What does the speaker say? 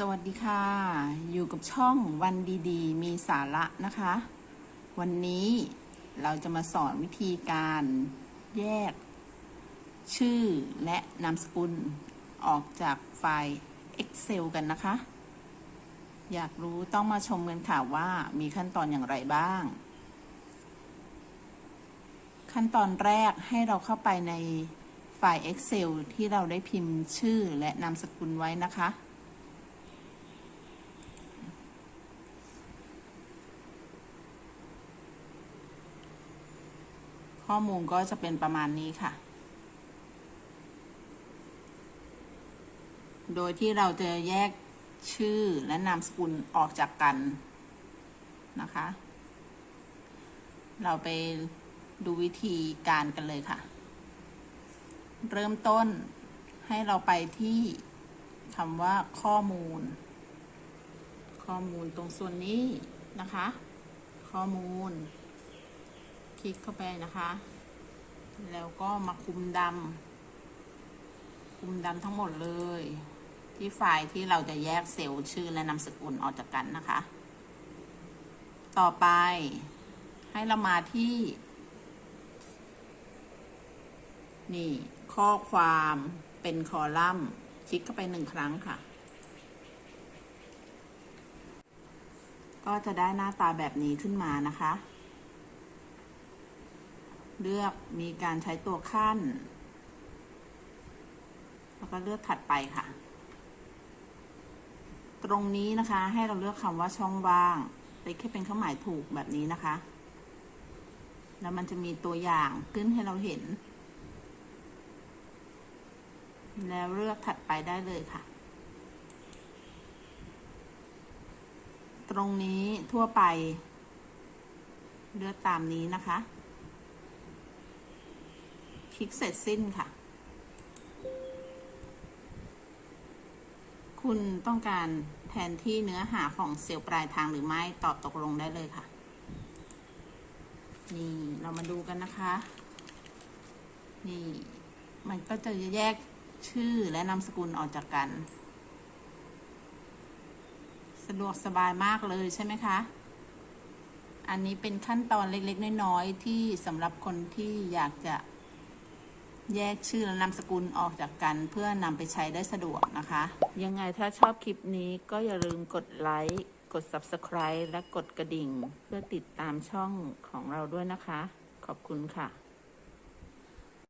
สวัสดีค่ะ อยู่กับช่องวันดีๆ มีสาระนะคะ วันนี้เราจะมาสอนวิธีการแยก ชื่อและนามสกุลออกจากไฟล์ Excel กันนะคะ อยากรู้ต้องมาชมกันค่ะว่ามีขั้นตอนอย่างไรบ้าง ขั้นตอนแรกให้เราเข้าไปในไฟล์ Excel ที่เราได้พิมพ์ชื่อและนามสกุลไว้นะคะ ข้อมูลก็จะเป็นประมาณนี้ค่ะ โดยที่เราจะแยกชื่อและนามสกุลออกจากกันนะคะ เราไปดูวิธีการกันเลยค่ะ เริ่มต้นให้เราไปที่คำว่าข้อมูล ข้อมูลตรงส่วนนี้นะคะ ข้อมูล ลิกเข้าไปนะคะ แล้วก็มาคุมดำคุมดำทั้งหมดเลย ที่ไฟล์ที่เราจะแยกเซลล์ชื่อและนามสกุลออกจากกันนะคะ ต่อไปให้เรามาที่ นี่ข้อความเป็นคอลัมน์คลิกเข้าไปหนึ่งครั้งค่ะ ก็จะได้หน้าตาแบบนี้ขึ้นมานะคะ เลือกมีการใช้ตัวขั้น แล้วก็เลือกถัดไปค่ะ ตรงนี้นะคะ ให้เราเลือกคำว่าช่องว่างติ๊กให้เป็นเครื่องหมายถูกแบบนี้นะคะ แล้วมันจะมีตัวอย่างขึ้นให้เราเห็น แล้วเลือกถัดไปได้เลยค่ะ ตรงนี้ทั่วไป เลือกตามนี้นะคะ คลิกเสร็จสิ้นค่ะ คุณต้องการแทนที่เนื้อหาของเซลล์ปลายทางหรือไม่ตอบตกลงได้เลยค่ะ นี่เรามาดูกันนะคะ นี่ มันก็จะแยกชื่อและนามสกุลออกจากกัน สะดวกสบายมากเลยใช่ไหมคะ อันนี้เป็นขั้นตอนเล็กๆ น้อยๆ ที่สำหรับคนที่อยากจะ แยกชื่อและนามสกุลออกจากกันเพื่อนำไปใช้ได้สะดวกนะคะ ยังไงถ้าชอบคลิปนี้ก็อย่าลืมกดไลค์ กด Subscribe และกดกระดิ่ง เพื่อติดตามช่องของเราด้วยนะคะ ขอบคุณค่ะ